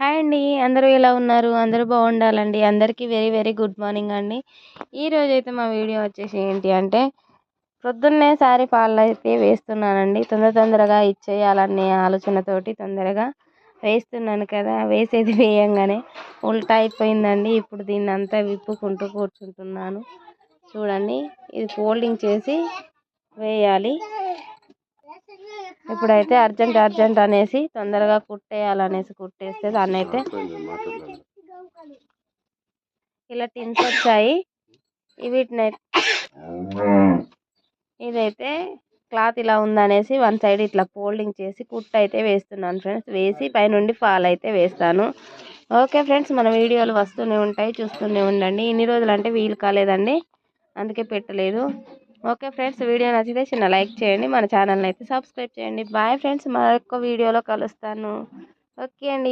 Hi అండి. అందరూ ఎలా ఉన్నారు? అందరూ బాగుండాలండి. అందరికీ వెరీ వెరీ గుడ్ మార్నింగ్ అండి. ఈరోజు అయితే మా వీడియో వచ్చేసి ఏంటి అంటే ప్రొద్దున్నే సారీ పాలు అయితే వేస్తున్నానండి. తొందర తొందరగా ఇచ్చేయాలనే ఆలోచనతోటి తొందరగా వేస్తున్నాను కదా. వేసేది వేయంగానే ఉల్టా అయిపోయిందండి. ఇప్పుడు దీన్ని అంతా విప్పుకుంటూ కూర్చుంటున్నాను. చూడండి ఇది ఫోల్డింగ్ చేసి వేయాలి. ఇప్పుడైతే అర్జెంట్ అర్జెంట్ అనేసి తొందరగా కుట్టేయాలనేసి కుట్టేస్తే దాన్ని అయితే ఇలా టిన్స్ వచ్చాయి. వీటిని ఇదైతే క్లాత్ ఇలా ఉందనేసి వన్ సైడ్ ఇట్లా ఫోల్డింగ్ చేసి కుట్ట అయితే వేస్తున్నాను ఫ్రెండ్స్. వేసి పైనుండి ఫాల్ అయితే వేస్తాను. ఓకే ఫ్రెండ్స్ మన వీడియోలు వస్తూనే ఉంటాయి చూస్తూనే ఉండండి. ఇన్ని రోజులు అంటే వీలు కాలేదండి. అందుకే పెట్టలేదు. ఓకే ఫ్రెండ్స్ వీడియో నచ్చితే చిన్న లైక్ చేయండి మన ఛానల్ని అయితే సబ్స్క్రైబ్ చేయండి. బాయ్ ఫ్రెండ్స్ మరొక వీడియోలో కలుస్తాను. ఓకే అండి.